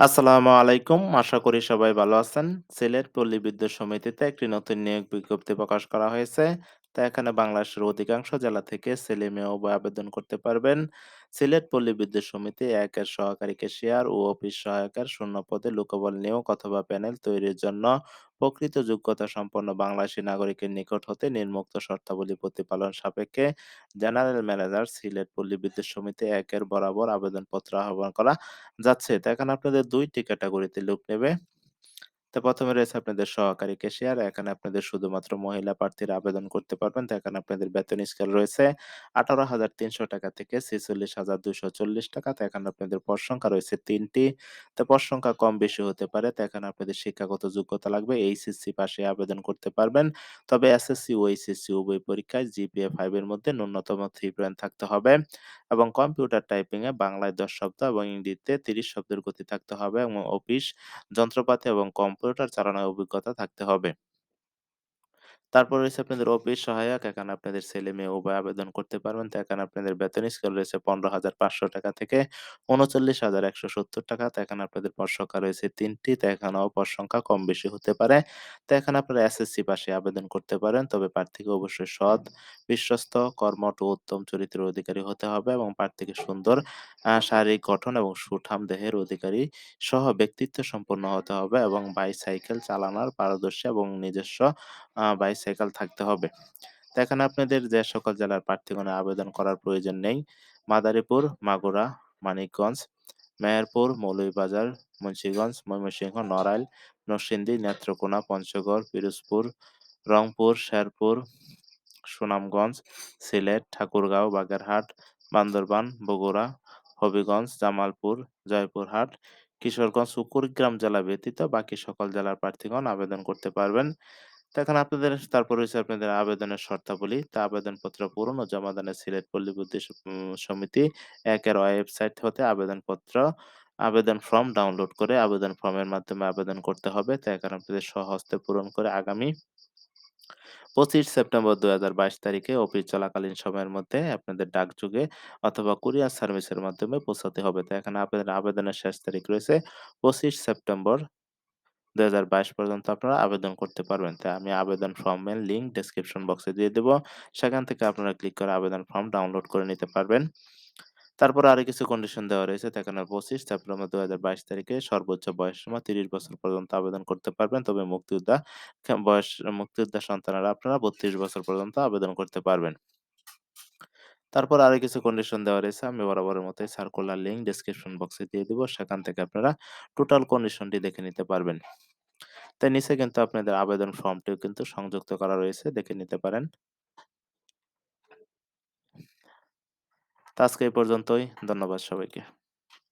আসসালামু আলাইকুম। আশা করি সবাই ভালো আছেন। সিলেট পল্লী বিদ্যুৎ সমিতিতে একটি নতুন নিয়োগ বিজ্ঞপ্তি প্রকাশ করা হয়েছে। তা এখানে বাংলাদেশের অধিকাংশ জেলা থেকে ছেলে-মেয়ে উভয় আবেদন করতে পারবেন। সিলেট পল্লী বিদ্যুৎ সমিতি ১ এর সহকারী ক্যাশিয়ার ও অফিস সহায়কের শূন্য পদে লোকবল নিয়োগ অথবা প্যানেল তৈরির জন্য প্রকৃত যোগ্যতা সম্পন্ন বাংলাদেশী নাগরিকের নিকট হতে নির্মুক্ত শর্তাবলী প্রতিপালন সাপেক্ষে জেনারেল ম্যানেজার সিলেট পল্লী বিদ্যুৎ সমিতি একের বরাবর আবেদনপত্র আহ্বান করা যাচ্ছে। তো এখানে আপনাদের ২ টি ক্যাটেগরিতে লোক নেবে। তো ১ম এ রয়েছে আপনাদের সহকারী ক্যাশিয়ার। এখানে আপনাদের শুধুমাত্র মহিলা প্রার্থীরা আবেদন করতে পারবেন। তো এখানে আপনাদের বেতন স্কেল রয়েছে ৳১৮,৩০০ থেকে ৳৪৬,২৪০ তো এখানে আপনাদের পদ সংখ্যা রয়েছে ৩ টি। তো পদ সংখ্যা কম বেশি হতে পারে। তো এখানে আপনাদের শিক্ষাগত যোগ্যতা লাগবে। এইচএসসি পাশে আবেদন করতে পারবেন। তবে এসএসসি ও এইচএসসি উভয় পরীক্ষায় জিপিএ ফাইভ এর মধ্যে ন্যূনতম 3 পয়েন্ট থাকতে হবে এবং কম্পিউটার টাইপিং এ বাংলায় ১০ শব্দ এবং ইংরেজিতে ৩০ শব্দের গতি থাকতে হবে এবং অফিস যন্ত্রপাতি এবং কম্পিউটার চালানোর অভিজ্ঞতা থাকতে হবে। তারপর রয়েছে আপনাদের অফিস সহায়ক। এখানে আপনাদের ছেলে-মেয়ে উভয় আবেদন করতে পারবেন। তো এখানে আপনাদের বেতন স্কেল রয়েছে ৳১৫,৫০০ থেকে ৳৩৯,১৭০ তো এখানে আপনাদের পদ সংখ্যা রয়েছে ৩ টি। তো এখানেও পদ সংখ্যা কম বেশি হতে পারে। তো এখানে আপনারা এসএসসি পাশে আবেদন করতে পারেন। তবে প্রার্থীকে অবশ্যই সৎ, বিশ্বস্ত, কর্মঠ ও উত্তম চরিত্রের অধিকারী হতে হবে এবং প্রার্থীকে সুন্দর শারীরিক গঠন এবং সুঠাম দেহের অধিকারী সহ ব্যক্তিত্ব সম্পন্ন হতে হবে এবং বাইসাইকেল চালানোর পারদর্শী এবং নিজস্ব আ বাইসাইকেল থাকতে হবে। তো এখানে আপনাদের যে সকল জেলার প্রার্থীগণের আবেদন করার প্রয়োজন নেই। মাদারীপুর, মাগুরা, মানিকগঞ্জ, মেহেরপুর, মৌলভীবাজার, মুন্সিগঞ্জ, ময়মনসিংহ, নড়াইল, নরসিংদী, নেত্রকোনা, পঞ্চগড়, পিরোজপুর, রংপুর, শেরপুর, সুনামগঞ্জ, সিলেট, ঠাকুরগাঁও, বাগেরহাট, বান্দরবান, বগুড়া, হবিগঞ্জ, জামালপুর, জয়পুরহাট, কিশোরগঞ্জ ও কুড়িগ্রাম জেলা ব্যতীত বাকি সকল জেলার প্রার্থীগণ আবেদন করতে পারবেন। এখানে আপনাদের তারপর রয়েছে আপনাদের আবেদনের শর্তাবলী। তা আবেদনপত্র পূরণ ও জমাদানে সিলেট পল্লী বিদ্যুৎ সমিতি ১ এর ওয়েবসাইট হতে আবেদনপত্র, আবেদন ফর্ম ডাউনলোড করে আবেদন ফর্মের মাধ্যমে আবেদন করতে হবে। তো এখানে আপনাদের স্বহস্তে পূরণ করে আগামী ২৫ সেপ্টেম্বর ২০২২ তারিখে অফিস চলাকালীন সময়ের মধ্যে আপনাদের ডাকযোগে অথবা কুরিয়ার সার্ভিসের মাধ্যমে পৌঁছাতে হবে। তো এখানে আপনাদের আবেদনের শেষ তারিখ রয়েছে ২৫ সেপ্টেম্বর ২০২২ পর্যন্ত আপনারা আবেদন করতে পারবেন। তাই আমি আবেদন ফর্মের লিঙ্ক ডেসক্রিপশন বক্সে দিয়ে দেব। সেখান থেকে আপনারা ক্লিক করে আবেদন ফর্ম ডাউনলোড করে নিতে পারবেন। তারপর আরও কিছু কন্ডিশন দেওয়া রয়েছে। তো এখানে ২৫ সেপ্টেম্বর ২০২২ তারিখে সর্বোচ্চ বয়সসীমা ৩০ বছর পর্যন্ত আবেদন করতে পারবেন। তবে মুক্তিযোদ্ধা বয়স, মুক্তিযোদ্ধা সন্তানেরা আপনারা ৩২ বছর পর্যন্ত আবেদন করতে পারবেন। তারপর আরও কিছু কন্ডিশন দেওয়া রয়েছে। আমি বরাবরের মতোই সার্কুলার লিঙ্ক ডেসক্রিপশন বক্সে দিয়ে দিব। সেখান থেকে আপনারা টোটাল কন্ডিশনটি দেখে নিতে পারবেন। তাই নিচে কিন্তু আপনাদের আবেদন ফর্মটিও কিন্তু সংযুক্ত করা রয়েছে। দেখে নিতে পারেন। আজকে এই পর্যন্তই। ধন্যবাদ সবাইকে।